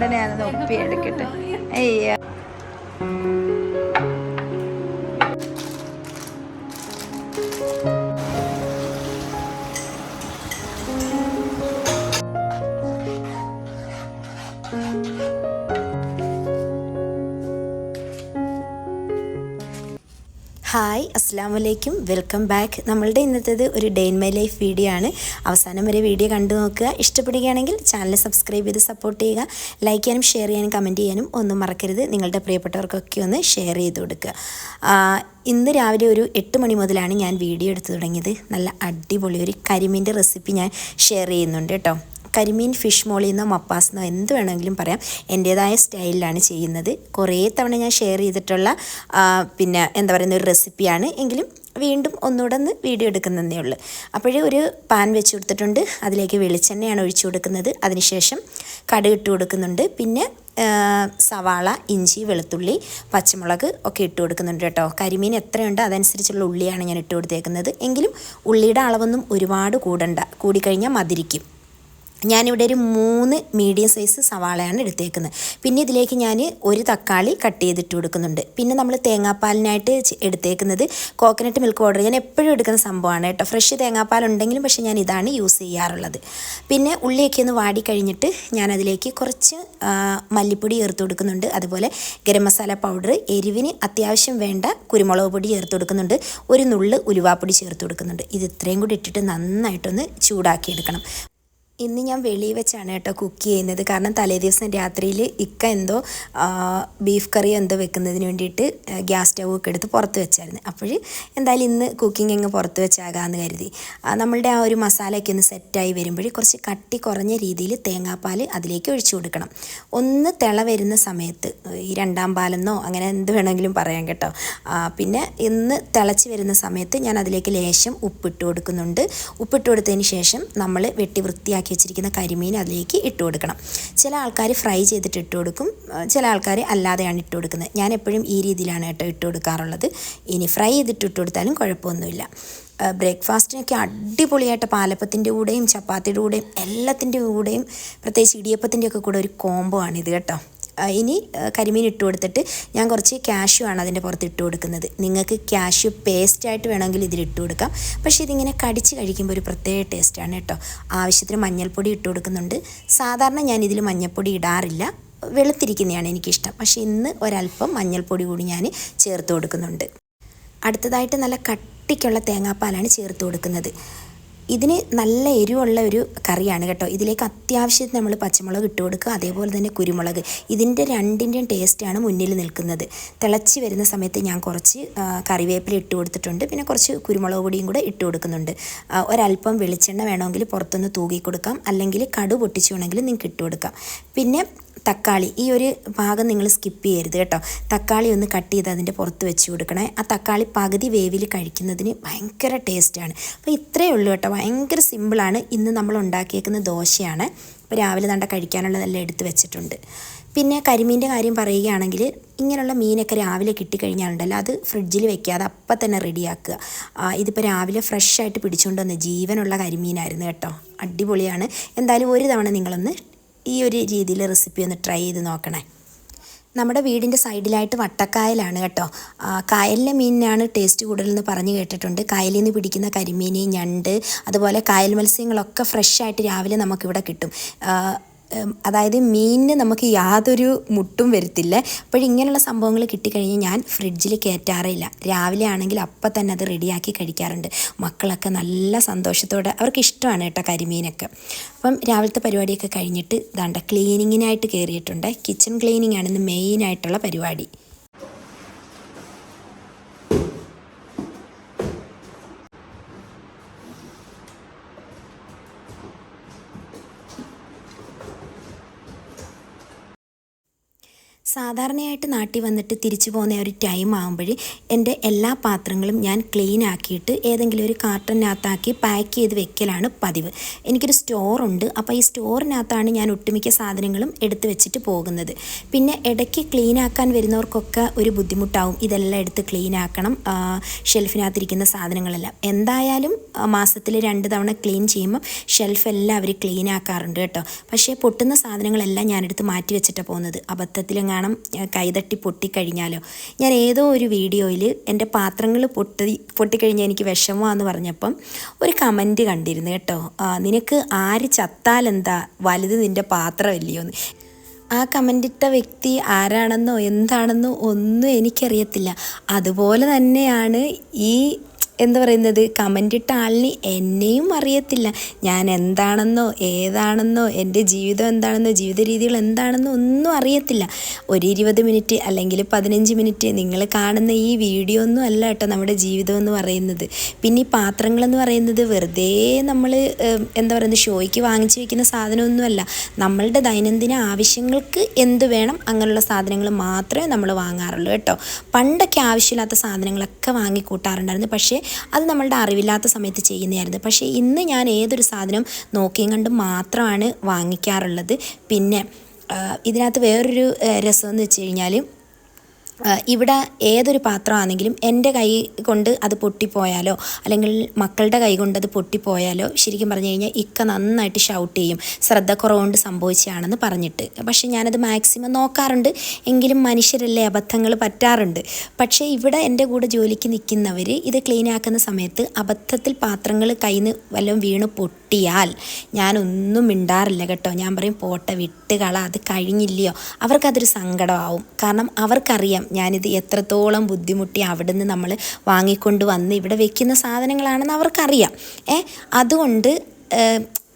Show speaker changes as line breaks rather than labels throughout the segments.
ചേട്ടനെ ഞാനൊന്ന് ഒപ്പി എടുക്കട്ടെ അയ്യ.
അസ്സാം വെൽക്കം ബാക്ക് നമ്മളുടെ ഇന്നത്തേത് ഒരു day in my life video ആണ്. അവസാനം വരെ വീഡിയോ കണ്ടു നോക്കുക. ഇഷ്ടപ്പെടുകയാണെങ്കിൽ ചാനൽ സബ്സ്ക്രൈബ് ചെയ്ത് സപ്പോർട്ട് ചെയ്യുക. ലൈക്ക് ചെയ്യാനും ഷെയർ ചെയ്യാനും കമന്റ് ചെയ്യാനും ഒന്നും മറക്കരുത്. നിങ്ങളുടെ പ്രിയപ്പെട്ടവർക്കൊക്കെ ഒന്ന് ഷെയർ ചെയ്ത് കൊടുക്കുക. ഇന്ന് രാവിലെ ഒരു എട്ട് മണി മുതലാണ് ഞാൻ വീഡിയോ എടുത്തു തുടങ്ങിയത്. നല്ല അടിപൊളി ഒരു കരിമീന്റെ റെസിപ്പി ഞാൻ ഷെയർ ചെയ്യുന്നുണ്ട് കേട്ടോ. കരിമീൻ ഫിഷ് മോളിന്നോ മപ്പാസ്ന്നോ എന്ത് വേണമെങ്കിലും പറയാം. എന്റേതായ സ്റ്റൈലിലാണ് ചെയ്യുന്നത്. കുറേ തവണ ഞാൻ ഷെയർ ചെയ്തിട്ടുള്ള പിന്നെ എന്താ പറയുന്ന ഒരു റെസിപ്പിയാണ് എങ്കിലും വീണ്ടും ഒന്നുകൂടെ ഒന്ന് വീഡിയോ എടുക്കുന്നതേ ഉള്ളൂ. അപ്പോഴേ ഒരു പാൻ വെച്ച് കൊടുത്തിട്ടുണ്ട്. അതിലേക്ക് വെളിച്ചെണ്ണയാണ് ഒഴിച്ചു കൊടുക്കുന്നത്. അതിനുശേഷം കടുക് ഇട്ട് കൊടുക്കുന്നുണ്ട്. പിന്നെ സവാള ഇഞ്ചി വെളുത്തുള്ളി പച്ചമുളക് ഒക്കെ ഇട്ട് കൊടുക്കുന്നുണ്ട് കേട്ടോ. കരിമീൻ എത്രയുണ്ട് അതനുസരിച്ചുള്ള ഉള്ളിയാണ് ഞാൻ ഇട്ട് കൊടുത്തേക്കുന്നത്. എങ്കിലും ഉള്ളിയുടെ അളവൊന്നും ഒരുപാട് കൂടണ്ട. കൂടിക്കഴിഞ്ഞാൽ മതിരിക്കും ഞാനിവിടെ ഒരു മൂന്ന് മീഡിയം സൈസ് സവാളയാണ് എടുത്തേക്കുന്നത്. പിന്നെ ഇതിലേക്ക് ഞാൻ ഒരു തക്കാളി കട്ട് ചെയ്തിട്ട് കൊടുക്കുന്നുണ്ട്. പിന്നെ നമ്മൾ തേങ്ങാപ്പാലിനായിട്ട് എടുത്തേക്കുന്നത് കോക്കനട്ട് മിൽക്ക് പൗഡർ ഞാൻ എപ്പോഴും എടുക്കുന്ന സംഭവമാണ് കേട്ടോ. ഫ്രഷ് തേങ്ങാപ്പാൽ ഉണ്ടെങ്കിലും പക്ഷേ ഞാൻ ഇതാണ് യൂസ് ചെയ്യാറുള്ളത്. പിന്നെ ഉള്ളിയൊക്കെ ഒന്ന് വാടി കഴിഞ്ഞിട്ട് ഞാൻ അതിലേക്ക് കുറച്ച് മല്ലിപ്പൊടി ചേർത്ത് കൊടുക്കുന്നുണ്ട്. അതുപോലെ ഗരം മസാല പൗഡർ എരിവിന് അത്യാവശ്യം വേണ്ട കുരുമുളക് പൊടി ചേർത്ത് കൊടുക്കുന്നുണ്ട്. ഒരു നുള്ള് ഉലുവാപ്പൊടി ചേർത്ത് കൊടുക്കുന്നുണ്ട്. ഇത് ഇത്രയും കൂടി ഇട്ടിട്ട് നന്നായിട്ടൊന്ന് ചൂടാക്കി എടുക്കണം. ഇന്ന് ഞാൻ വെളിയിൽ വെച്ചാണ് കേട്ടോ കുക്ക് ചെയ്യുന്നത്. കാരണം തലേദിവസം രാത്രിയിൽ ഇക്ക എന്തോ ബീഫ് കറി എന്തോ വെക്കുന്നതിന് വേണ്ടിയിട്ട് ഗ്യാസ് സ്റ്റൗ ഒക്കെ എടുത്ത് പുറത്ത് വെച്ചായിരുന്നു. അപ്പോൾ എന്തായാലും ഇന്ന് കുക്കിംഗ് അങ്ങ് പുറത്ത് വെച്ചാകാമെന്ന് കരുതി. നമ്മളുടെ ആ ഒരു മസാലയൊക്കെ ഒന്ന് സെറ്റായി വരുമ്പോൾ കുറച്ച് കട്ടി കുറഞ്ഞ രീതിയിൽ തേങ്ങാപ്പാൽ അതിലേക്ക് ഒഴിച്ചു കൊടുക്കണം. ഒന്ന് തിള വരുന്ന സമയത്ത് ഈ രണ്ടാം പാലെന്നോ അങ്ങനെ എന്ത് വേണമെങ്കിലും പറയാം കേട്ടോ. പിന്നെ ഇന്ന് തിളച്ച് വരുന്ന സമയത്ത് ഞാൻ അതിലേക്ക് ലേശം ഉപ്പിട്ട് കൊടുക്കുന്നുണ്ട്. ഉപ്പിട്ട് കൊടുത്തതിന് ശേഷം നമ്മൾ വെട്ടി വൃത്തിയാക്കി വെച്ചിരിക്കുന്ന കരിമീൻ അതിലേക്ക് ഇട്ട് കൊടുക്കണം. ചില ആൾക്കാർ ഫ്രൈ ചെയ്തിട്ട് ഇട്ട് കൊടുക്കും. ചില ആൾക്കാർ അല്ലാതെയാണ് ഇട്ട് കൊടുക്കുന്നത്. ഞാൻ എപ്പോഴും ഈ രീതിയിലാണ് കേട്ടോ ഇട്ട് കൊടുക്കാറുള്ളത്. ഇനി ഫ്രൈ ചെയ്തിട്ട് ഇട്ട് കൊടുത്താലും കുഴപ്പമൊന്നുമില്ല. ബ്രേക്ക്ഫാസ്റ്റിനൊക്കെ അടിപൊളിയായിട്ട് പാലപ്പത്തിന്റെ കൂടെയും ചപ്പാത്തിയുടെ കൂടെയും എല്ലാത്തിന്റെ കൂടെയും പ്രത്യേകിച്ച് ഇടിയപ്പത്തിന്റെ ഒക്കെ കൂടെ ഒരു കോംബോ ആണ് ഇത് കേട്ടോ. ഇനി കരിമീൻ ഇട്ട് കൊടുത്തിട്ട് ഞാൻ കുറച്ച് ക്യാഷ്യൂ ആണ് അതിന്റെ പുറത്ത് ഇട്ട് കൊടുക്കുന്നത്. നിങ്ങൾക്ക് പേസ്റ്റ് പേസ്റ്റായിട്ട് വേണമെങ്കിൽ ഇതിൽ ഇട്ട് കൊടുക്കാം. പക്ഷേ ഇതിങ്ങനെ കടിച്ച് കഴിക്കുമ്പോൾ ഒരു പ്രത്യേക ടേസ്റ്റാണ് കേട്ടോ. ആവശ്യത്തിന് മഞ്ഞൾപ്പൊടി ഇട്ട് കൊടുക്കുന്നുണ്ട്. സാധാരണ ഞാൻ ഇതിൽ മഞ്ഞൾപ്പൊടി ഇടാറില്ല. വെളുത്തിരിക്കുന്നതാണ് എനിക്കിഷ്ടം. പക്ഷേ ഇന്ന് ഒരല്പം മഞ്ഞൾപ്പൊടി കൂടി ഞാൻ ചേർത്ത് കൊടുക്കുന്നുണ്ട്. അടുത്തതായിട്ട് നല്ല കട്ടിക്കുള്ള തേങ്ങാപ്പാലാണ് ചേർത്ത് കൊടുക്കുന്നത്. ഇതിന് നല്ല എരിവുള്ള ഒരു കറിയാണ് കേട്ടോ. ഇതിലേക്ക് അത്യാവശ്യത്തിന് നമ്മൾ പച്ചമുളക് ഇട്ട് കൊടുക്കുക. അതേപോലെ തന്നെ കുരുമുളക്. ഇതിന്റെ രണ്ടിന്റെയും ടേസ്റ്റാണ് മുന്നിൽ നിൽക്കുന്നത്. തിളച്ച് വരുന്ന സമയത്ത് ഞാൻ കുറച്ച് കറിവേപ്പില ഇട്ട് കൊടുത്തിട്ടുണ്ട്. പിന്നെ കുറച്ച് കുരുമുളക് പൊടിയും കൂടെ ഇട്ട് കൊടുക്കുന്നുണ്ട്. ഒരല്പം വെളിച്ചെണ്ണ വേണമെങ്കിൽ പുറത്തുനിന്ന് തൂകി കൊടുക്കാം. അല്ലെങ്കിൽ കടു പൊട്ടിച്ചു വേണമെങ്കിൽ നിങ്ങൾക്ക് ഇട്ട് കൊടുക്കാം. പിന്നെ തക്കാളി. ഈ ഒരു ഭാഗം നിങ്ങൾ സ്കിപ്പ് ചെയ്യരുത് കേട്ടോ. തക്കാളി ഒന്ന് കട്ട് ചെയ്ത് അതിന്റെ പുറത്ത് വെച്ച് കൊടുക്കണേ. ആ തക്കാളി പകുതി വേവിൽ കഴിക്കുന്നതിന് ഭയങ്കര ടേസ്റ്റാണ് അപ്പോൾ ഇത്രയേ ഉള്ളൂ കേട്ടോ. ഭയങ്കര സിമ്പിളാണ് ഇന്ന് നമ്മൾ ഉണ്ടാക്കിയേക്കുന്ന ദോശയാണ്. ഇപ്പോൾ രാവിലെ തണ്ട കഴിക്കാനുള്ളതെല്ലാം എടുത്ത് വെച്ചിട്ടുണ്ട്. പിന്നെ കരിമീന്റെ കാര്യം പറയുകയാണെങ്കിൽ ഇങ്ങനെയുള്ള മീനൊക്കെ രാവിലെ കിട്ടിക്കഴിഞ്ഞാലുണ്ടല്ലോ അത് ഫ്രിഡ്ജിൽ വെക്കാതെ അപ്പം തന്നെ റെഡിയാക്കുക ഇതിപ്പോൾ രാവിലെ ഫ്രഷ് ആയിട്ട് പിടിച്ചുകൊണ്ട് വന്ന ജീവനുള്ള കരിമീനായിരുന്നു കേട്ടോ. അടിപൊളിയാണ്. എന്തായാലും ഒരു തവണ നിങ്ങളൊന്ന് ഈ ഒരു രീതിയിൽ റെസിപ്പി ഒന്ന് ട്രൈ ചെയ്ത് നോക്കണേ. നമ്മുടെ വീടിന്റെ സൈഡിലായിട്ട് വട്ടക്കായലാണ് കേട്ടോ. കായലിലെ മീനിനാണ് ടേസ്റ്റ് കൂടുതലെന്ന് പറഞ്ഞു കേട്ടിട്ടുണ്ട്. കായലിൽ നിന്ന് പിടിക്കുന്ന കരിമീൻ ഞണ്ട് അതുപോലെ കായൽ മത്സ്യങ്ങളൊക്കെ ഫ്രഷായിട്ട് രാവിലെ നമുക്കിവിടെ കിട്ടും. അതായത് മീനിന് നമുക്ക് യാതൊരു മുട്ടും വരുത്തില്ല. അപ്പോൾ ഇങ്ങനെയുള്ള സംഭവങ്ങൾ കിട്ടിക്കഴിഞ്ഞാൽ ഞാൻ ഫ്രിഡ്ജിൽ കയറ്റാറില്ല രാവിലെ ആണെങ്കിൽ അപ്പം തന്നെ അത് റെഡിയാക്കി കഴിക്കാറുണ്ട്. മക്കളൊക്കെ നല്ല സന്തോഷത്തോടെ അവർക്ക് ഇഷ്ടമാണ് കേട്ടോ കരിമീനൊക്കെ. അപ്പം രാവിലത്തെ പരിപാടിയൊക്കെ കഴിഞ്ഞിട്ട് ദാണ്ട ക്ലീനിങ്ങിനായിട്ട് കയറിയിട്ടുണ്ട് കിച്ചൺ ക്ലീനിങ് ആണ് ഇന്ന് മെയിനായിട്ടുള്ള പരിപാടി. സാധാരണയായിട്ട് നാട്ടിൽ വന്നിട്ട് തിരിച്ചു പോകുന്ന ഒരു ടൈം ആകുമ്പോൾ എന്റെ എല്ലാ പാത്രങ്ങളും ഞാൻ ക്ലീൻ ആക്കിയിട്ട് ഏതെങ്കിലും ഒരു കാർട്ടനകത്താക്കി പാക്ക് ചെയ്ത് വെക്കലാണ് പതിവ്. എനിക്കൊരു സ്റ്റോറുണ്ട് അപ്പോൾ ഈ സ്റ്റോറിനകത്താണ് ഞാൻ ഒട്ടുമിക്ക സാധനങ്ങളും എടുത്തു വെച്ചിട്ട് പോകുന്നത്. പിന്നെ ഇടയ്ക്ക് ക്ലീൻ ആക്കാൻ വരുന്നവർക്കൊക്കെ ഒരു ബുദ്ധിമുട്ടാവും. ഇതെല്ലാം എടുത്ത് ക്ലീൻ ആക്കണം. ഷെൽഫിനകത്തിരിക്കുന്ന സാധനങ്ങളെല്ലാം. എന്തായാലും മാസത്തിൽ രണ്ട് തവണ ക്ലീൻ ചെയ്യുമ്പോൾ ഷെൽഫെല്ലാം അവർ ക്ലീൻ ആക്കാറുണ്ട് കേട്ടോ. പക്ഷേ പൊട്ടുന്ന സാധനങ്ങളെല്ലാം ഞാനെടുത്ത് മാറ്റി വെച്ചിട്ടാണ് പോകുന്നത്. അബദ്ധത്തിലെങ്ങാനും ഏഹ്, കൈതട്ടി പൊട്ടിക്കഴിഞ്ഞാലോ. ഞാൻ ഏതോ ഒരു വീഡിയോയിൽ എന്റെ പാത്രങ്ങൾ പൊട്ടി പൊട്ടിക്കഴിഞ്ഞാൽ എനിക്ക് വിഷമമാണെന്ന് പറഞ്ഞപ്പം ഒരു കമന്റ് കണ്ടിരുന്നു കേട്ടോ. നിനക്ക് ആര് ചത്താലെന്താ വലുത് നിന്റെ പാത്രമല്ലയോ എന്ന്. ആ കമന്റിട്ട വ്യക്തി ആരാണെന്നോ എന്താണെന്നോ ഒന്നും എനിക്കറിയത്തില്ല. അതുപോലെ തന്നെയാണ് ഈ എന്താ പറയുന്നത്? കമന്റ് ഇട്ട ആളിന് എന്നെയും അറിയത്തില്ല. ഞാൻ എന്താണെന്നോ ഏതാണെന്നോ എന്റെ ജീവിതം എന്താണെന്നോ ജീവിത രീതികൾ എന്താണെന്നോ ഒന്നും അറിയത്തില്ല. ഒരു ഇരുപത് മിനിറ്റ് അല്ലെങ്കിൽ പതിനഞ്ച് മിനിറ്റ് നിങ്ങൾ കാണുന്ന ഈ വീഡിയോ ഒന്നും അല്ല കേട്ടോ നമ്മുടെ ജീവിതം എന്ന് പറയുന്നത്. പിന്നെ ഈ പാത്രങ്ങളെന്ന് പറയുന്നത് വെറുതെ നമ്മൾ എന്താ പറയുന്നത് ഷോയ്ക്ക് വാങ്ങിച്ചു വെക്കുന്ന സാധനമൊന്നുമല്ല നമ്മളുടെ ദൈനംദിന ആവശ്യങ്ങൾക്ക് എന്ത് വേണം അങ്ങനെയുള്ള സാധനങ്ങൾ മാത്രമേ നമ്മൾ വാങ്ങാറുള്ളൂ കേട്ടോ. പണ്ടൊക്കെ ആവശ്യമില്ലാത്ത സാധനങ്ങളൊക്കെ വാങ്ങിക്കൂട്ടാറുണ്ടായിരുന്നു. പക്ഷേ അത് നമ്മളുടെ അറിവില്ലാത്ത സമയത്ത് ചെയ്യുന്നതായിരുന്നു. പക്ഷേ ഇന്ന് ഞാൻ ഏതൊരു സാധനം നോക്കിയും കണ്ടും മാത്രമാണ് വാങ്ങിക്കാറുള്ളത്. പിന്നെ ഇതിനകത്ത് വേറൊരു രസമെന്ന് വെച്ച് കഴിഞ്ഞാൽ ഇവിടെ ഏതൊരു പാത്രമാണെങ്കിലും എന്റെ കൈ കൊണ്ട് അത് പൊട്ടിപ്പോയാലോ അല്ലെങ്കിൽ മക്കളുടെ കൈ കൊണ്ട് അത് പൊട്ടിപ്പോയാലോ ശരിക്കും പറഞ്ഞു കഴിഞ്ഞാൽ ഇക്ക നന്നായിട്ട് ഷൗട്ട് ചെയ്യും. ശ്രദ്ധക്കുറവുകൊണ്ട് സംഭവിച്ചതാണെന്ന് പറഞ്ഞിട്ട്. പക്ഷെ ഞാനത് മാക്സിമം നോക്കാറുണ്ട്. എങ്കിലും മനുഷ്യരല്ലേ അബദ്ധങ്ങൾ പറ്റാറുണ്ട്. പക്ഷേ ഇവിടെ എന്റെ കൂടെ ജോലിക്ക് നിൽക്കുന്നവർ ഇത് ക്ലീൻ ആക്കുന്ന സമയത്ത് അബദ്ധത്തിൽ പാത്രങ്ങൾ കയ്യിൽ നിന്ന് വല്ലതും വീണ് പൊട്ടിയാൽ ഞാനൊന്നും മിണ്ടാറില്ല കേട്ടോ. ഞാൻ പറയും പോട്ടെ വിട്ട് കള അത് കഴിഞ്ഞില്ലയോ. അവർക്കതൊരു സങ്കടമാവും. കാരണം അവർക്കറിയാം ഞാനിത് എത്രത്തോളം ബുദ്ധിമുട്ടി അവിടെ നിന്ന് നമ്മൾ വാങ്ങിക്കൊണ്ട് വന്ന് ഇവിടെ വെക്കുന്ന സാധനങ്ങളാണെന്ന് അവർക്കറിയാം. ഏ അതുകൊണ്ട്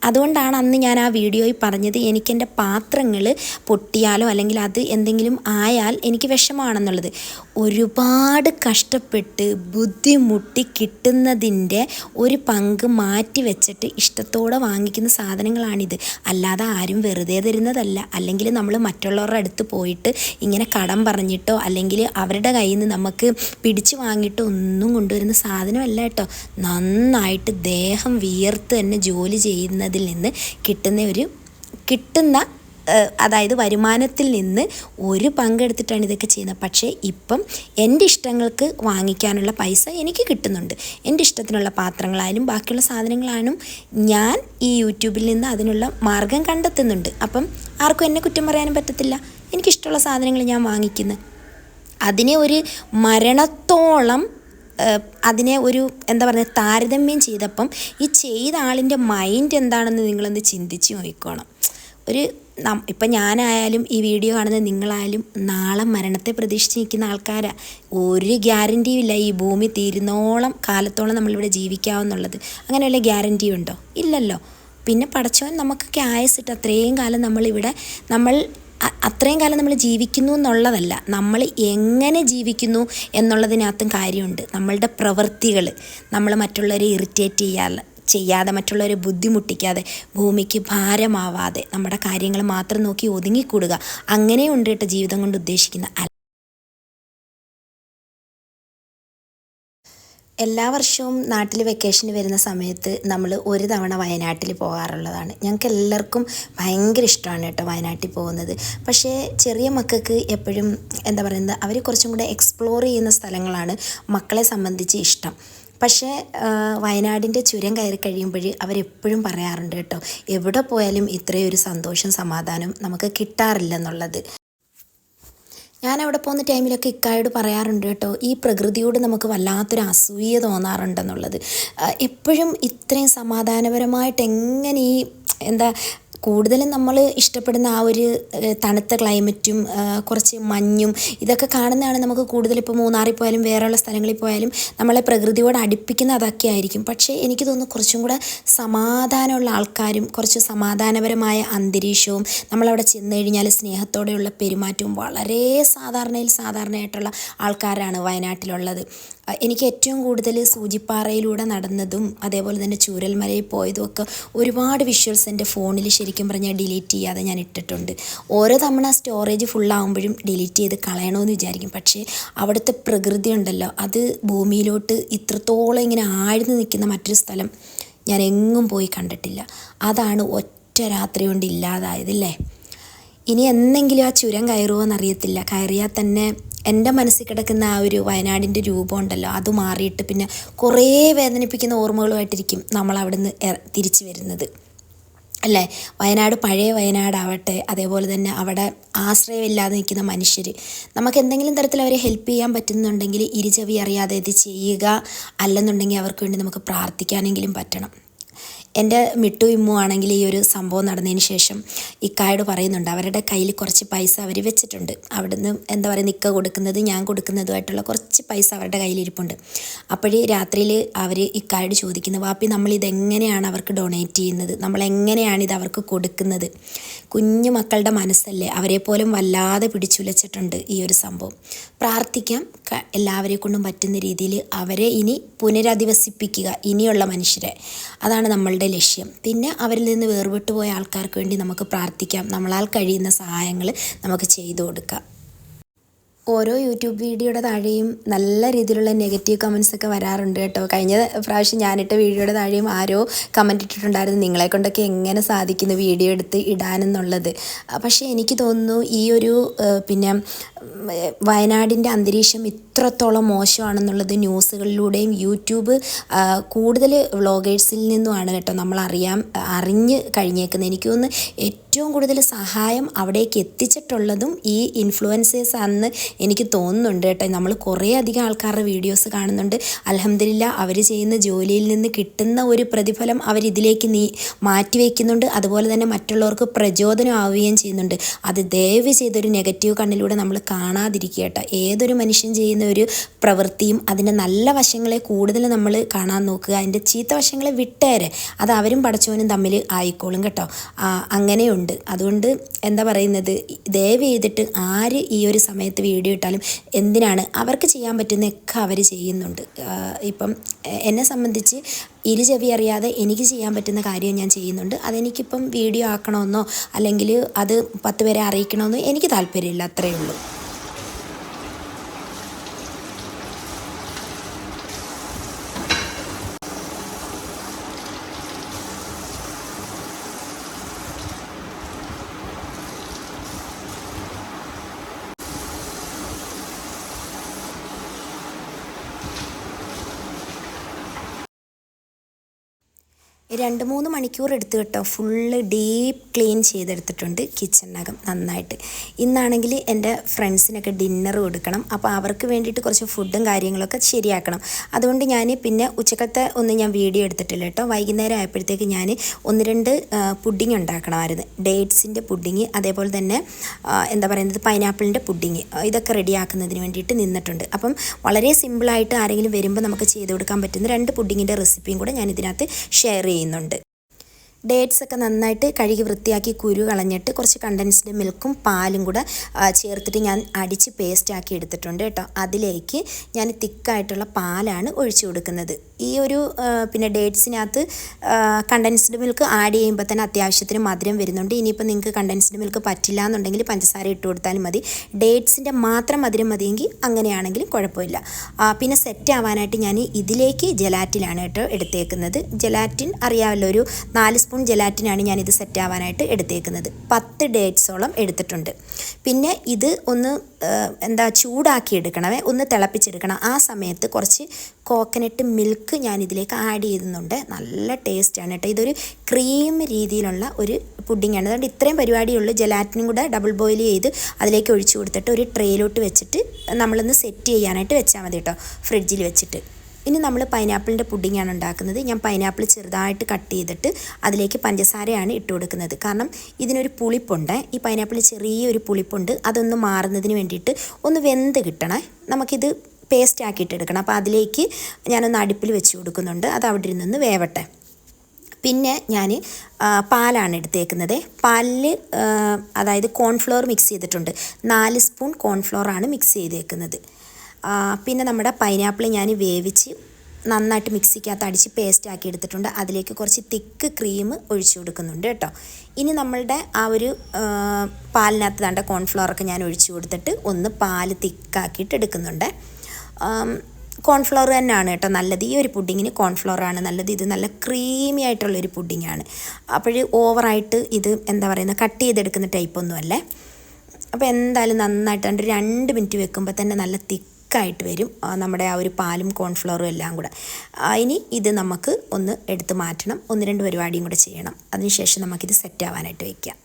അതുകൊണ്ടാണ് അന്ന് ഞാൻ ആ വീഡിയോയിൽ പറഞ്ഞത് എനിക്കെന്റെ പാത്രങ്ങൾ പൊട്ടിയാലോ അല്ലെങ്കിൽ അത് എന്തെങ്കിലും ആയാൽ എനിക്ക് വിഷമമാണെന്നുള്ളത്. ഒരുപാട് കഷ്ടപ്പെട്ട് ബുദ്ധിമുട്ടി കിട്ടുന്നതിന്റെ ഒരു പങ്ക് മാറ്റി വെച്ചിട്ട് ഇഷ്ടത്തോടെ വാങ്ങിക്കുന്ന സാധനങ്ങളാണിത്. അല്ലാതെ ആരും വെറുതെ തരുന്നതല്ല. അല്ലെങ്കിൽ നമ്മൾ മറ്റുള്ളവരുടെ അടുത്ത് പോയിട്ട് ഇങ്ങനെ കടം പറഞ്ഞിട്ടോ അല്ലെങ്കിൽ അവരുടെ കയ്യിൽ നിന്ന് നമുക്ക് പിടിച്ചു വാങ്ങിയിട്ടോ ഒന്നും കൊണ്ടുവരുന്ന സാധനമല്ല കേട്ടോ. നന്നായിട്ട് ദേഹം വിയർത്ത് തന്നെ ജോലി ചെയ്യുന്നതിൽ നിന്ന് കിട്ടുന്ന ഒരു കിട്ടുന്ന അതായത് വരുമാനത്തിൽ നിന്ന് ഒരു പങ്കെടുത്തിട്ടാണ് ഇതൊക്കെ ചെയ്യുന്നത്. പക്ഷേ ഇപ്പം എന്റെ ഇഷ്ടങ്ങൾക്ക് വാങ്ങിക്കാനുള്ള പൈസ എനിക്ക് കിട്ടുന്നുണ്ട്. എന്റെ ഇഷ്ടത്തിനുള്ള പാത്രങ്ങളായാലും ബാക്കിയുള്ള സാധനങ്ങളായാലും ഞാൻ ഈ യൂട്യൂബിൽ നിന്ന് അതിനുള്ള മാർഗം കണ്ടെത്തുന്നുണ്ട്. അപ്പം ആർക്കും എന്നെ കുറ്റം പറയാനും പറ്റത്തില്ല. എനിക്കിഷ്ടമുള്ള സാധനങ്ങൾ ഞാൻ വാങ്ങിക്കുന്നു. അതിനെ ഒരു മരണത്തോളം അതിനെ ഒരു എന്താ പറയുക താരതമ്യം ചെയ്തപ്പം ഈ ചെയ്ത ആളിന്റെ മൈൻഡ് എന്താണെന്ന് നിങ്ങളൊന്ന് ചിന്തിച്ച് നോക്കിക്കോണം. ഒരു ഇപ്പം ഞാനായാലും ഈ വീഡിയോ കാണുന്ന നിങ്ങളായാലും നാളെ മരണത്തെ പ്രതീക്ഷിച്ച് നിൽക്കുന്ന ആൾക്കാരാണ് ഒരു ഗ്യാരന്റിയും ഇല്ല ഈ ഭൂമി തീരുന്നോളം കാലത്തോളം നമ്മളിവിടെ ജീവിക്കാമെന്നുള്ളത് അങ്ങനെ ഗ്യാരന്റി ഉണ്ടോ? ഇല്ലല്ലോ. പിന്നെ പടച്ചവൻ നമുക്കൊക്കെ ആയസിട്ട് അത്രയും കാലം നമ്മളിവിടെ നമ്മൾ അത്രയും കാലം നമ്മൾ ജീവിക്കുന്നു എന്നുള്ളതല്ല. നമ്മൾ എങ്ങനെ ജീവിക്കുന്നു എന്നുള്ളതിനകത്തും കാര്യമുണ്ട്. നമ്മളുടെ പ്രവൃത്തികൾ നമ്മൾ മറ്റുള്ളവരെ ഇറിറ്റേറ്റ് ചെയ്യാതെ ചെയ്യാതെ മറ്റുള്ളവരെ ബുദ്ധിമുട്ടിക്കാതെ ഭൂമിക്ക് ഭാരമാവാതെ നമ്മുടെ കാര്യങ്ങൾ മാത്രം നോക്കി ഒതുങ്ങിക്കൂടുക. അങ്ങനെയുണ്ട് കേട്ടോ ജീവിതം കൊണ്ട് ഉദ്ദേശിക്കുന്ന എല്ലാ വർഷവും നാട്ടിൽ വെക്കേഷന് വരുന്ന സമയത്ത് നമ്മൾ ഒരു തവണ വയനാട്ടിൽ പോകാറുള്ളതാണ്. ഞങ്ങൾക്ക് എല്ലാവർക്കും ഭയങ്കര ഇഷ്ടമാണ് കേട്ടോ വയനാട്ടിൽ പോകുന്നത്. പക്ഷേ ചെറിയ മക്കൾക്ക് എപ്പോഴും എന്താ പറയുന്നത് അവർ കുറച്ചും കൂടെ എക്സ്പ്ലോർ ചെയ്യുന്ന സ്ഥലങ്ങളാണ് മക്കളെ സംബന്ധിച്ച് ഇഷ്ടം. പക്ഷേ വയനാടിന്റെ ചുരം കയറി കഴിയുമ്പോൾ അവരെപ്പോഴും പറയാറുണ്ട് കേട്ടോ എവിടെ പോയാലും ഇത്രയൊരു സന്തോഷം സമാധാനം നമുക്ക് കിട്ടാറില്ലെന്നുള്ളത്. ഞാൻ അവിടെ പോകുന്ന ടൈമിലൊക്കെ ഇക്കായോട് പറയാറുണ്ട് കേട്ടോ ഈ പ്രകൃതിയോട് നമുക്ക് വല്ലാത്തൊരു അസൂയ തോന്നാറുണ്ടെന്നുള്ളത്. എപ്പോഴും ഇത്രയും സമാധാനപരമായിട്ട് എങ്ങനെ ഈ എന്താ കൂടുതലും നമ്മൾ ഇഷ്ടപ്പെടുന്ന ആ ഒരു തണുത്ത ക്ലൈമറ്റും കുറച്ച് മഞ്ഞും ഇതൊക്കെ കാണുന്നതാണ് നമുക്ക് കൂടുതൽ ഇപ്പോൾ മൂന്നാറിൽ പോയാലും വേറെയുള്ള സ്ഥലങ്ങളിൽ പോയാലും നമ്മളെ പ്രകൃതിയോട് അടുപ്പിക്കുന്ന അതൊക്കെ ആയിരിക്കും. പക്ഷേ എനിക്ക് തോന്നുന്നു കുറച്ചും കൂടെ സമാധാനമുള്ള ആൾക്കാരും കുറച്ച് സമാധാനപരമായ അന്തരീക്ഷവും നമ്മളവിടെ ചെന്ന് കഴിഞ്ഞാൽ സ്നേഹത്തോടെയുള്ള പെരുമാറ്റവും വളരെ സാധാരണയിൽ സാധാരണയായിട്ടുള്ള ആൾക്കാരാണ് വയനാട്ടിലുള്ളത്. എനിക്ക് ഏറ്റവും കൂടുതൽ സൂചിപ്പാറയിലൂടെ നടന്നതും അതേപോലെ തന്നെ ചൂരൽമലയിൽ പോയതും ഒക്കെ ഒരുപാട് വിഷ്വൽസ് എന്റെ ഫോണിൽ ശരിക്കും പറഞ്ഞാൽ ഡിലീറ്റ് ചെയ്യാതെ ഞാൻ ഇട്ടിട്ടുണ്ട്. ഓരോ തവണ സ്റ്റോറേജ് ഫുള്ളാകുമ്പോഴും ഡിലീറ്റ് ചെയ്ത് കളയണമെന്ന് വിചാരിക്കും. പക്ഷേ അവിടുത്തെ പ്രകൃതി ഉണ്ടല്ലോ അത് ഭൂമിയിലോട്ട് ഇത്രത്തോളം ഇങ്ങനെ ആഴ്ന്നു നിൽക്കുന്ന മറ്റൊരു സ്ഥലം ഞാൻ എങ്ങും പോയി കണ്ടിട്ടില്ല. അതാണ് ഒറ്റ രാത്രി കൊണ്ട് ഇല്ലാതായതല്ലേ ഇനി എന്നെങ്കിലും ആ ചുരം കയറുമോ എന്നറിയത്തില്ല കയറിയാൽ തന്നെ എന്റെ മനസ്സിൽ കിടക്കുന്ന ആ ഒരു വയനാടിന്റെ രൂപം ഉണ്ടല്ലോ അത് മാറിയിട്ട് പിന്നെ കുറേ വേദനിപ്പിക്കുന്ന ഓർമ്മകളുമായിട്ടിരിക്കും നമ്മൾ അവിടുന്ന് തിരിച്ചു വരുന്നത്. അല്ലേ? വയനാട് പഴയ വയനാടാവട്ടെ അതേപോലെ തന്നെ അവിടെ ആശ്രയമില്ലാതെ നിൽക്കുന്ന മനുഷ്യർ നമുക്ക് എന്തെങ്കിലും തരത്തിൽ അവരെ ഹെൽപ്പ് ചെയ്യാൻ പറ്റുന്നുണ്ടെങ്കിൽ ഇരുചവി അറിയാതെ ഇത് ചെയ്യുക അല്ലെന്നുണ്ടെങ്കിൽ അവർക്ക് വേണ്ടി നമുക്ക് പ്രാർത്ഥിക്കാനെങ്കിലും പറ്റണം. എന്റെ മിട്ടു ഇമ്മു ആണെങ്കിൽ ഈ ഒരു സംഭവം നടന്നതിന് ശേഷം ഇക്കായോട് പറയുന്നുണ്ട്. അവരുടെ കയ്യിൽ കുറച്ച് പൈസ അവർ വെച്ചിട്ടുണ്ട്. അവിടുന്ന് എന്താ പറയുക നിക്ക കൊടുക്കുന്നത് ഞാൻ കൊടുക്കുന്നതുമായിട്ടുള്ള കുറച്ച് പൈസ അവരുടെ കയ്യിൽ കയ്യിലിരിപ്പുണ്ട് അപ്പോഴേ രാത്രിയിൽ അവർ ഇക്കായോട് ചോദിക്കുന്നത് വാപ്പി നമ്മളിതെങ്ങനെയാണ് അവർക്ക് ഡൊണേറ്റ് ചെയ്യുന്നത്? നമ്മൾ എങ്ങനെയാണ് ഇത് അവർക്ക് കൊടുക്കുന്നത്? കുഞ്ഞു മക്കളുടെ മനസ്സല്ലേ അവരെ പോലും വല്ലാതെ പിടിച്ചുലച്ചിട്ടുണ്ട് ഈ ഒരു സംഭവം. പ്രാർത്ഥിക്കാം. എല്ലാവരെ കൊണ്ടും പറ്റുന്ന രീതിയിൽ അവരെ ഇനി പുനരധിവസിപ്പിക്കുക ഇനിയുള്ള മനുഷ്യരെ. അതാണ് നമ്മളുടെ ലക്ഷ്യം. പിന്നെ അവരിൽ നിന്ന് വേർപെട്ടു പോയ ആൾക്കാർക്ക് വേണ്ടി നമുക്ക് പ്രാർത്ഥിക്കാം. നമ്മളാൽ കഴിയുന്ന സഹായങ്ങൾ നമുക്ക് ചെയ്തു കൊടുക്കാം. ഓരോ യൂട്യൂബ് വീഡിയോയുടെ താഴെയും നല്ല രീതിയിലുള്ള നെഗറ്റീവ് കമൻസ് ഒക്കെ വരാറുണ്ട് കേട്ടോ. കഴിഞ്ഞ പ്രാവശ്യം ഞാനിട്ട വീഡിയോയുടെ താഴെയും ആരോ കമന്റ് ഇട്ടിട്ടുണ്ടായിരുന്നു. നിങ്ങളെ കൊണ്ടൊക്കെ എങ്ങനെ സാധിക്കുന്നു വീഡിയോ എടുത്ത് ഇടാനെന്നുള്ളത്. പക്ഷേ എനിക്ക് തോന്നുന്നു ഈ ഒരു പിന്നെ വയനാടിന്റെ അന്തരീക്ഷം ഇത്രത്തോളം മോശമാണെന്നുള്ളത് ന്യൂസുകളിലൂടെയും യൂട്യൂബ് കൂടുതൽ വ്ളോഗേഴ്സിൽ നിന്നുമാണ് കേട്ടോ നമ്മൾ അറിയാം അറിഞ്ഞ് കഴിഞ്ഞേക്കുന്നത്. എനിക്ക് തോന്നുന്നു ഏറ്റവും കൂടുതൽ സഹായം അവിടേക്ക് എത്തിച്ചിട്ടുള്ളതും ഈ ഇൻഫ്ലുവൻസേഴ്സ് ആണെന്ന് എനിക്ക് തോന്നുന്നുണ്ട് കേട്ടോ. നമ്മൾ കുറേ അധികം ആൾക്കാരുടെ വീഡിയോസ് കാണുന്നുണ്ട്. അലഹമില്ല അവർ ചെയ്യുന്ന ജോലിയിൽ നിന്ന് കിട്ടുന്ന ഒരു പ്രതിഫലം അവരിതിലേക്ക് നീ മാറ്റി വയ്ക്കുന്നുണ്ട്. അതുപോലെ തന്നെ മറ്റുള്ളവർക്ക് പ്രചോദനമാവുകയും ചെയ്യുന്നുണ്ട്. അത് ദയവ് ചെയ്തൊരു നെഗറ്റീവ് കണ്ണിലൂടെ നമ്മൾ കാണാതിരിക്കുക കേട്ടോ. ഏതൊരു മനുഷ്യൻ ചെയ്യുന്ന ഒരു പ്രവൃത്തിയും അതിന്റെ നല്ല വശങ്ങളെ കൂടുതൽ നമ്മൾ കാണാൻ നോക്കുക. അതിന്റെ ചീത്ത വശങ്ങളെ വിട്ടേരെ. അത് അവരും പഠിച്ചവനും തമ്മിൽ ആയിക്കോളും കേട്ടോ. അങ്ങനെയുണ്ട്. അതുകൊണ്ട് എന്താ പറയുന്നത്? ദയവ് ചെയ്തിട്ട് ആര് ഈ ഒരു സമയത്ത് വീഡിയോ ഇട്ടാലും എന്തിനാണ് അവർക്ക് ചെയ്യാൻ പറ്റുന്നതൊക്കെ അവർ ചെയ്യുന്നുണ്ട്. ഇപ്പം എന്നെ സംബന്ധിച്ച് ഇരു ചെവി അറിയാതെ എനിക്ക് ചെയ്യാൻ പറ്റുന്ന കാര്യം ഞാൻ ചെയ്യുന്നുണ്ട്. അതെനിക്കിപ്പം വീഡിയോ ആക്കണമെന്നോ അല്ലെങ്കിൽ അത് പത്ത് പേരെ അറിയിക്കണമെന്നോ എനിക്ക് താല്പര്യമില്ല. അത്രയേ ഉള്ളൂ രണ്ട് മൂന്ന് മണിക്കൂർ എടുത്ത് കേട്ടോ. ഫുള്ള് ഡീപ്പ് ക്ലീൻ ചെയ്തെടുത്തിട്ടുണ്ട് കിച്ചണിനകം നന്നായിട്ട്. ഇന്നാണെങ്കിൽ എന്റെ ഫ്രണ്ട്സിനൊക്കെ ഡിന്നർ കൊടുക്കണം. അപ്പോൾ അവർക്ക് വേണ്ടിയിട്ട് കുറച്ച് ഫുഡും കാര്യങ്ങളൊക്കെ ശരിയാക്കണം. അതുകൊണ്ട് ഞാൻ പിന്നെ ഉച്ചക്കത്തെ ഒന്നും ഞാൻ വീഡിയോ എടുത്തിട്ടില്ല കേട്ടോ. വൈകുന്നേരം ആയപ്പോഴത്തേക്ക് ഞാൻ ഒന്ന് രണ്ട് പുഡിങ് ഉണ്ടാക്കണമായിരുന്നു ഡേറ്റ്സിന്റെ പുഡിങ് അതേപോലെ തന്നെ എന്താ പറയുന്നത് പൈനാപ്പിളിന്റെ പുഡിങ് ഇതൊക്കെ റെഡിയാക്കുന്നതിന് വേണ്ടിയിട്ട് നിന്നിട്ടുണ്ട്. അപ്പം വളരെ സിമ്പിളായിട്ട് ആരെങ്കിലും വരുമ്പോൾ നമുക്ക് ചെയ്ത് കൊടുക്കാൻ പറ്റുന്ന രണ്ട് പുഡിങ്ങിന്റെ റെസിപ്പിയും കൂടെ ഞാൻ ഇതിനകത്ത് ഷെയർ ചെയ്യുന്നുണ്ട്. ഡേറ്റ്സ് ഒക്കെ നന്നായിട്ട് കഴുകി വൃത്തിയാക്കി കുരു കളഞ്ഞിട്ട് കുറച്ച് കണ്ടൻസ്ഡ് മിൽക്കും പാലും കൂടെ ചേർത്തിട്ട് ഞാൻ അടിച്ച് പേസ്റ്റാക്കി എടുത്തിട്ടുണ്ട് കേട്ടോ. അതിലേക്ക് ഞാൻ തിക്കായിട്ടുള്ള പാലാണ് ഒഴിച്ചു കൊടുക്കുന്നത്. ഈ ഒരു പിന്നെ ഡേറ്റ്സിനകത്ത് കണ്ടൻസ്ഡ് മിൽക്ക് ആഡ് ചെയ്യുമ്പോൾ തന്നെ അത്യാവശ്യത്തിന് മധുരം വരുന്നുണ്ട്. ഇനിയിപ്പോൾ നിങ്ങൾക്ക് കണ്ടൻസ്ഡ് മിൽക്ക് പറ്റില്ല എന്നുണ്ടെങ്കിൽ പഞ്ചസാര ഇട്ട് കൊടുത്താലും മതി. ഡേറ്റ്സിന്റെ മാത്രം മധുരം മതിയെങ്കിൽ അങ്ങനെയാണെങ്കിലും കുഴപ്പമില്ല. പിന്നെ സെറ്റ് ആവാനായിട്ട് ഞാൻ ഇതിലേക്ക് ജലാറ്റിനാണ് കേട്ടോ എടുത്തേക്കുന്നത്. ജലാറ്റിൻ അറിയാമല്ലോ ഒരു നാല് സ്പൂൺ ജലാറ്റിനാണ് ഞാൻ ഇത് സെറ്റ് ആവാനായിട്ട് എടുത്തേക്കുന്നത്. പത്ത് ഡേറ്റ്സോളം എടുത്തിട്ടുണ്ട്. പിന്നെ ഇത് ഒന്ന് എന്താ ചൂടാക്കി എടുക്കണമേ ഒന്ന് തിളപ്പിച്ചെടുക്കണം. ആ സമയത്ത് കുറച്ച് കോക്കനട്ട് മിൽക്ക് ഞാൻ ഇതിലേക്ക് ആഡ് ചെയ്യുന്നുണ്ട്. നല്ല ടേസ്റ്റാണ് കേട്ടോ. ഇതൊരു ക്രീം രീതിയിലുള്ള ഒരു പുഡിങ്ങാണ് അതുകൊണ്ട് ഇത്രയും പരിപാടിയുള്ളൂ. ജലാറ്റിനും കൂടെ ഡബിൾ ബോയിൽ ചെയ്ത് അതിലേക്ക് ഒഴിച്ചു കൊടുത്തിട്ട് ഒരു ട്രേയിലോട്ട് വെച്ചിട്ട് നമ്മളൊന്ന് സെറ്റ് ചെയ്യാനായിട്ട് വെച്ചാൽ മതി കേട്ടോ. ഫ്രിഡ്ജിൽ വെച്ചിട്ട്. ഇനി നമ്മൾ പൈനാപ്പിളിന്റെ പുഡിങ്ങാണ് ഉണ്ടാക്കുന്നത്. ഞാൻ പൈനാപ്പിൾ ചെറുതായിട്ട് കട്ട് ചെയ്തിട്ട് അതിലേക്ക് പഞ്ചസാരയാണ് ഇട്ട് കൊടുക്കുന്നത്. കാരണം ഇതിനൊരു പുളിപ്പുണ്ട്. ഈ പൈനാപ്പിൾ ചെറിയൊരു പുളിപ്പുണ്ട്. അതൊന്ന് മാറുന്നതിന് വേണ്ടിയിട്ട് ഒന്ന് വെന്ത് കിട്ടണേ. നമുക്കിത് പേസ്റ്റ് ആക്കിയിട്ട് എടുക്കണം. അപ്പോൾ അതിലേക്ക് ഞാനൊന്ന് അടുപ്പിൽ വെച്ച് കൊടുക്കുന്നുണ്ട്. അത് അവിടെ നിന്ന് വേവട്ടെ. പിന്നെ ഞാൻ പാലാണ് എടുത്തേക്കുന്നത്. പാലിൽ അതായത് കോൺഫ്ലോർ മിക്സ് ചെയ്തിട്ടുണ്ട്. നാല് സ്പൂൺ കോൺഫ്ലോറാണ് മിക്സ് ചെയ്തേക്കുന്നത്. പിന്നെ നമ്മുടെ പൈനാപ്പിൾ ഞാൻ വേവിച്ച് നന്നായിട്ട് മിക്സിക്കകത്ത് അടിച്ച് പേസ്റ്റ് ആക്കി എടുത്തിട്ടുണ്ട്. അതിലേക്ക് കുറച്ച് തിക്ക് ക്രീം ഒഴിച്ചു കൊടുക്കുന്നുണ്ട് കേട്ടോ. ഇനി നമ്മളുടെ ആ ഒരു പാലിനകത്ത് തണ്ട കോൺഫ്ലവറൊക്കെ ഞാൻ ഒഴിച്ചു കൊടുത്തിട്ട് ഒന്ന് പാൽ തിക്കാക്കിയിട്ട് എടുക്കുന്നുണ്ട്. കോൺഫ്ലവർ തന്നെയാണ് കേട്ടോ നല്ലത്. ഈ ഒരു പുഡിങ്ങിന് കോൺഫ്ലവറാണ് നല്ലത്. ഇത് നല്ല ക്രീമി ആയിട്ടുള്ളൊരു പുഡിങ്ങാണ് അപ്പോൾ ഓവറായിട്ട് ഇത് എന്താ പറയുന്നത് കട്ട് ചെയ്തെടുക്കുന്ന ടൈപ്പൊന്നും അല്ലേ അപ്പോൾ എന്തായാലും നന്നായിട്ട് രണ്ട് മിനിറ്റ് വെക്കുമ്പോൾ തന്നെ നല്ല തിക്കായിട്ട് വരും. നമ്മുടെ ആ ഒരു പാലും കോൺഫ്ലോറും എല്ലാം കൂടെ. ഇനി ഇത് നമുക്ക് ഒന്ന് എടുത്ത് മാറ്റണം. ഒന്ന് രണ്ട് പരിപാടിയും കൂടെ ചെയ്യണം. അതിനുശേഷം നമുക്കിത് സെറ്റ് ആവാനായിട്ട് വയ്ക്കാം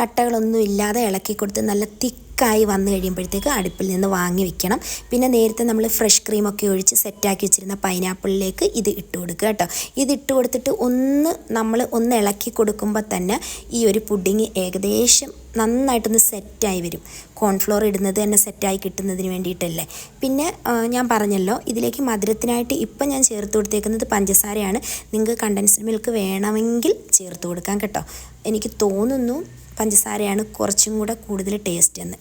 കട്ടകളൊന്നും ഇല്ലാതെ ഇളക്കി കൊടുത്ത് നല്ല തിക്കായി വന്നു കഴിയുമ്പോഴത്തേക്ക് അടുപ്പിൽ നിന്ന് വാങ്ങി വെക്കണം. പിന്നെ നേരത്തെ നമ്മൾ ഫ്രഷ് ക്രീമൊക്കെ ഒഴിച്ച് സെറ്റാക്കി വെച്ചിരുന്ന പൈനാപ്പിളിലേക്ക് ഇത് ഇട്ട് കൊടുക്കുക കേട്ടോ. ഇത് ഇട്ട് കൊടുത്തിട്ട് ഒന്ന് നമ്മൾ ഒന്ന് ഇളക്കി കൊടുക്കുമ്പോൾ തന്നെ ഈ ഒരു പുഡിങ് ഏകദേശം നന്നായിട്ടൊന്ന് സെറ്റായി വരും. കോൺഫ്ലോർ ഇടുന്നത് തന്നെ സെറ്റായി കിട്ടുന്നതിന് വേണ്ടിയിട്ടല്ലേ. പിന്നെ ഞാൻ പറഞ്ഞല്ലോ ഇതിലേക്ക് മധുരത്തിനായിട്ട് ഇപ്പം ഞാൻ ചേർത്ത് കൊടുത്തേക്കുന്നത് പഞ്ചസാരയാണ്. നിങ്ങൾക്ക് കണ്ടൻസ്ഡ് മിൽക്ക് വേണമെങ്കിൽ ചേർത്ത് കൊടുക്കാം കേട്ടോ. എനിക്ക് തോന്നുന്നു പഞ്ചസാരയാണ് കുറച്ചും കൂടെ കൂടുതൽ ടേസ്റ്റ് എന്ന്.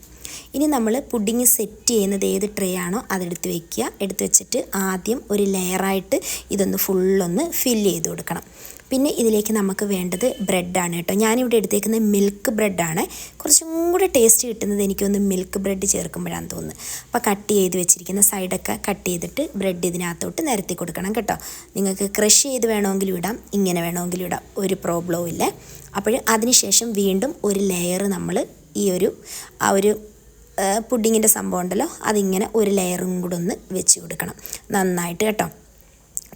ഇനി നമ്മൾ പുഡിങ് സെറ്റ് ചെയ്യുന്നത് ഏത് ട്രേ ആണോ അതെടുത്ത് വെക്കുക. എടുത്ത് വെച്ചിട്ട് ആദ്യം ഒരു ലെയറായിട്ട് ഇതൊന്ന് ഫുള്ളൊന്ന് ഫില്ല് ചെയ്ത് കൊടുക്കണം. പിന്നെ ഇതിലേക്ക് നമുക്ക് വേണ്ടത് ബ്രെഡാണ് കേട്ടോ. ഞാനിവിടെ എടുത്തേക്കുന്നത് മിൽക്ക് ബ്രെഡാണ് കുറച്ചും കൂടെ ടേസ്റ്റ് കിട്ടുന്നത് എനിക്കൊന്ന് മിൽക്ക് ബ്രെഡ് ചേർക്കുമ്പോഴാണ് തോന്നുന്നത് അപ്പോൾ കട്ട് ചെയ്ത് വെച്ചിരിക്കുന്ന സൈഡൊക്കെ കട്ട് ചെയ്തിട്ട് ബ്രെഡ് ഇതിനകത്തോട്ട് നിരത്തി കൊടുക്കണം കേട്ടോ. നിങ്ങൾക്ക് ക്രഷ് ചെയ്ത് വേണമെങ്കിലും ഇടാം ഇങ്ങനെ വേണമെങ്കിലും ഇടാം. ഒരു പ്രോബ്ലവും ഇല്ല. അപ്പോൾ അതിനുശേഷം വീണ്ടും ഒരു ലെയർ നമ്മൾ ഈ ഒരു ആ ഒരു പുഡിങ്ങിന്റെ സംഭവം ഉണ്ടല്ലോ അതിങ്ങനെ ഒരു ലെയറും കൂടെ ഒന്ന് വെച്ച് കൊടുക്കണം. നന്നായിട്ട് കേട്ടോ.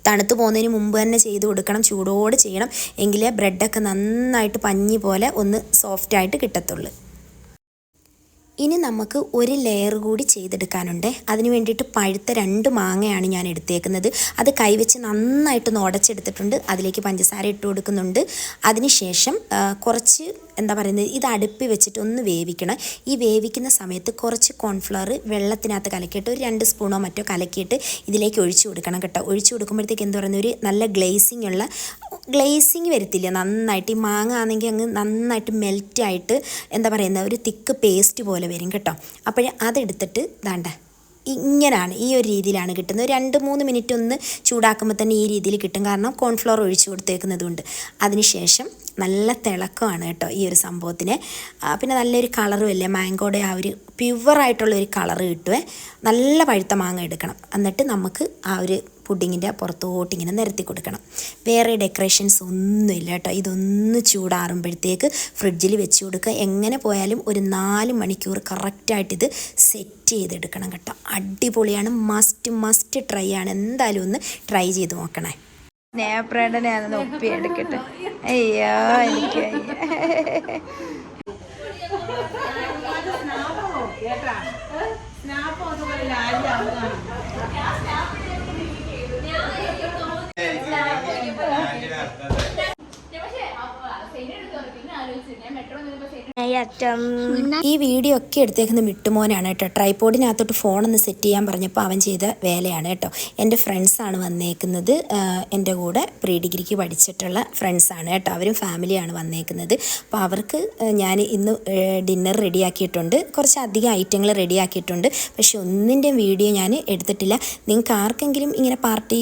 തണുത്ത് പോകുന്നതിന് മുമ്പ് തന്നെ ചെയ്ത് കൊടുക്കണം ചൂടോടെ ചെയ്യണം. എങ്കിലേ ബ്രെഡൊക്കെ നന്നായിട്ട് പഞ്ഞി പോലെ ഒന്ന് സോഫ്റ്റായിട്ട് കിട്ടത്തുള്ളൂ. ഇനി നമുക്ക് ഒരു ലെയർ കൂടി ചെയ്തെടുക്കാനുണ്ട്. അതിന് വേണ്ടിയിട്ട് പഴുത്ത രണ്ട് മാങ്ങയാണ് ഞാൻ എടുത്തേക്കുന്നത്. അത് കൈവച്ച് നന്നായിട്ടൊന്ന് ഉടച്ചെടുത്തിട്ടുണ്ട് അതിലേക്ക് പഞ്ചസാര ഇട്ട് കൊടുക്കുന്നുണ്ട്. അതിനുശേഷം കുറച്ച് എന്താ പറയുന്നത് ഇത് അടുപ്പി വെച്ചിട്ട് ഒന്ന് വേവിക്കണം. ഈ വേവിക്കുന്ന സമയത്ത് കുറച്ച് കോൺഫ്ലവർ വെള്ളത്തിനകത്ത് കലക്കിയിട്ട് ഒരു രണ്ട് സ്പൂണോ മറ്റോ കലക്കിയിട്ട് ഇതിലേക്ക് ഒഴിച്ചു കൊടുക്കണം കേട്ടോ. ഒഴിച്ചു കൊടുക്കുമ്പോഴത്തേക്ക് എന്താ പറയുന്നത് ഒരു നല്ല ഗ്ലേസിംഗ് ഉള്ള ഗ്ലേസിങ് വരത്തില്ല. നന്നായിട്ട് ഈ മാങ്ങ ആണെങ്കിൽ അങ്ങ് നന്നായിട്ട് മെൽറ്റായിട്ട് എന്താ പറയുന്നത് ഒരു തിക്ക് പേസ്റ്റ് പോലെ വരും കേട്ടോ. അപ്പോൾ അതെടുത്തിട്ട് ദാണ്ട ഇങ്ങനെയാണ് ഈ ഒരു രീതിയിലാണ് കിട്ടുന്നത്. രണ്ട് മൂന്ന് മിനിറ്റ് ഒന്ന് ചൂടാക്കുമ്പോൾ തന്നെ ഈ രീതിയിൽ കിട്ടും. കാരണം കോൺഫ്ലോർ ഒഴിച്ചു കൊടുത്തേക്കുന്നത് കൊണ്ട്. അതിനുശേഷം നല്ല തിളക്കമാണ് കേട്ടോ ഈ ഒരു സംഭവത്തിന്. പിന്നെ നല്ലൊരു കളറും അല്ലേ? മാങ്കോയുടെ ആ ഒരു പ്യുവറായിട്ടുള്ള ഒരു കളറ് കിട്ടുവേ. നല്ല പഴുത്ത മാങ്ങ എടുക്കണം. എന്നിട്ട് നമുക്ക് ആ ഒരു പുഡിങ്ങിന്റെ പുറത്തോട്ട് ഇങ്ങനെ നിരത്തി കൊടുക്കണം. വേറെ ഡെക്കറേഷൻസ് ഒന്നുമില്ല കേട്ടോ. ഇതൊന്ന് ചൂടാറുമ്പോഴത്തേക്ക് ഫ്രിഡ്ജിൽ വെച്ച് കൊടുക്കുക. എങ്ങനെ പോയാലും ഒരു നാല് മണിക്കൂർ കറക്റ്റായിട്ട് ഇത് സെറ്റ് ചെയ്തെടുക്കണം കേട്ടോ. അടിപൊളിയാണ്. മസ്റ്റ് മസ്റ്റ് ട്രൈ ആണ്. എന്തായാലും ഒന്ന് ട്രൈ ചെയ്ത് നോക്കണേ.
ഞാൻ അയ്യോ എനിക്ക് വയ്യ.
ഈ വീഡിയോ ഒക്കെ എടുത്തേക്കുന്ന മിട്ടുമോനാണ് കേട്ടോ. ട്രൈപോഡിനകത്തോട്ട് ഫോണൊന്ന് സെറ്റ് ചെയ്യാൻ പറഞ്ഞപ്പോൾ അവൻ ചെയ്ത വേലയാണ് കേട്ടോ. എന്റെ ഫ്രണ്ട്സാണ് വന്നേക്കുന്നത്. എന്റെ കൂടെ പ്രീ ഡിഗ്രിക്ക് പഠിച്ചിട്ടുള്ള ഫ്രണ്ട്സാണ് കേട്ടോ. അവരും ഫാമിലിയാണ് വന്നേക്കുന്നത്. അപ്പോൾ അവർക്ക് ഞാൻ ഇന്ന് ഡിന്നർ റെഡിയാക്കിയിട്ടുണ്ട് കുറച്ച് അധികം ഐറ്റങ്ങൾ റെഡിയാക്കിയിട്ടുണ്ട് പക്ഷെ ഒന്നിന്റെയും വീഡിയോ ഞാൻ എടുത്തിട്ടില്ല. നിങ്ങൾക്ക് ആർക്കെങ്കിലും ഇങ്ങനെ പാർട്ടി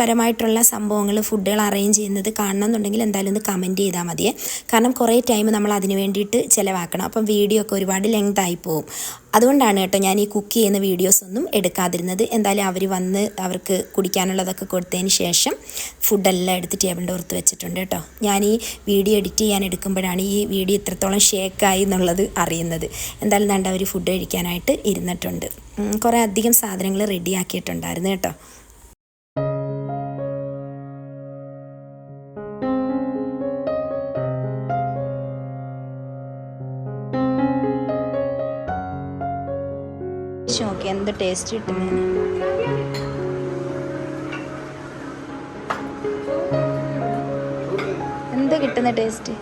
പരമായിട്ടുള്ള സംഭവങ്ങൾ ഫുഡുകൾ അറേഞ്ച് ചെയ്യുന്നത് കാണണം എന്നുണ്ടെങ്കിൽ എന്തായാലും ഒന്ന് കമന്റ് ചെയ്താൽ മതിയേ. കാരണം കുറേ ടൈം നമ്മൾ അതിന് വേണ്ടിയിട്ട് ചിലവാക്കണം. അപ്പം വീഡിയോ ഒക്കെ ഒരുപാട് ലെങ്ത് ആയി പോകും അതുകൊണ്ടാണ് കേട്ടോ ഞാൻ ഈ കുക്ക് ചെയ്യുന്ന വീഡിയോസ് ഒന്നും എടുക്കാതിരുന്നത്. എന്തായാലും അവർ വന്ന് അവർക്ക് കുടിക്കാനുള്ളതൊക്കെ കൊടുത്തതിന് ശേഷം ഫുഡെല്ലാം എടുത്ത് ടേബിളിന്റെ ഓർത്ത് വെച്ചിട്ടുണ്ട് കേട്ടോ. ഞാൻ ഈ വീഡിയോ എഡിറ്റ് ചെയ്യാൻ എടുക്കുമ്പോഴാണ് ഈ വീഡിയോ ഇത്രത്തോളം ഷേക്കായി എന്നുള്ളത് അറിയുന്നത്. എന്തായാലും ദാണ്ട് അവർ ഫുഡ് കഴിക്കാനായിട്ട് ഇരുന്നിട്ടുണ്ട്. കുറേ അധികം സാധനങ്ങൾ റെഡിയാക്കിയിട്ടുണ്ടായിരുന്നു കേട്ടോ.
എന്ത് ടേസ്റ്റ് കിട്ടുന്നതിന് എന്ത് കിട്ടുന്ന ടേസ്റ്റ്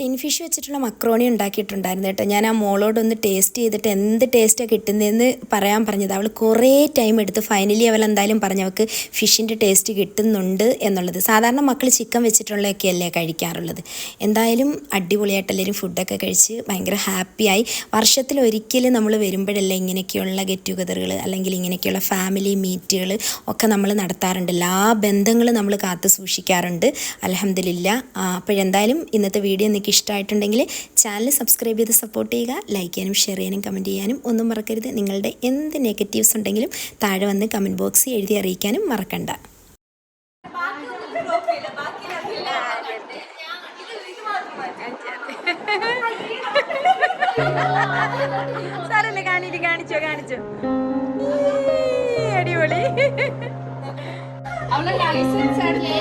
ടിൻ ഫിഷ് വെച്ചിട്ടുള്ള മക്രോണി ഉണ്ടാക്കിയിട്ടുണ്ടായിരുന്നു കേട്ടോ. ഞാൻ ആ മോളോടൊന്ന് ടേസ്റ്റ് ചെയ്തിട്ട് എന്ത് ടേസ്റ്റാണ് കിട്ടുന്നതെന്ന് പറയാൻ പറഞ്ഞത്. അവൾ കുറേ ടൈം എടുത്ത് ഫൈനലി അവൾ എന്തായാലും പറഞ്ഞു അവൾക്ക് ഫിഷിന്റെ ടേസ്റ്റ് കിട്ടുന്നുണ്ട് എന്നുള്ളത്. സാധാരണ മക്കൾ ചിക്കൻ വെച്ചിട്ടുള്ളതൊക്കെയല്ലേ കഴിക്കാറുള്ളത്. എന്തായാലും അടിപൊളിയായിട്ട് എല്ലാവരും ഫുഡൊക്കെ കഴിച്ച് ഭയങ്കര ഹാപ്പിയായി വർഷത്തിൽ ഒരിക്കലും നമ്മൾ വരുമ്പോഴല്ലേ ഇങ്ങനെയൊക്കെയുള്ള ഗെറ്റ് ടുഗതറുകൾ അല്ലെങ്കിൽ ഇങ്ങനെയൊക്കെയുള്ള ഫാമിലി മീറ്റുകൾ ഒക്കെ നമ്മൾ നടത്താറുണ്ട്. എല്ലാ ബന്ധങ്ങളും നമ്മൾ കാത്തു സൂക്ഷിക്കാറുണ്ട്. അലഹമില്ല അപ്പോഴെന്തായാലും ഇന്നത്തെ വീഡിയോ നിങ്ങൾക്ക് ഇഷ്ടമായിട്ടുണ്ടെങ്കിൽ ചാനൽ സബ്സ്ക്രൈബ് ചെയ്ത് സപ്പോർട്ട് ചെയ്യുക ലൈക്ക് ചെയ്യാനും ഷെയർ ചെയ്യാനും കമന്റ് ചെയ്യാനും ഒന്നും മറക്കരുത്. നിങ്ങളുടെ എന്ത് നെഗറ്റീവ്സ് ഉണ്ടെങ്കിലും താഴെ വന്ന് കമന്റ് ബോക്സിൽ എഴുതി അറിയിക്കാനും മറക്കണ്ട.
സാറല്ലേ കാണിട്ട് കാണിച്ചോ കാണിച്ചോ. അടിപൊളി.
അവളെ ലൈസൻസ് എടുത്ത്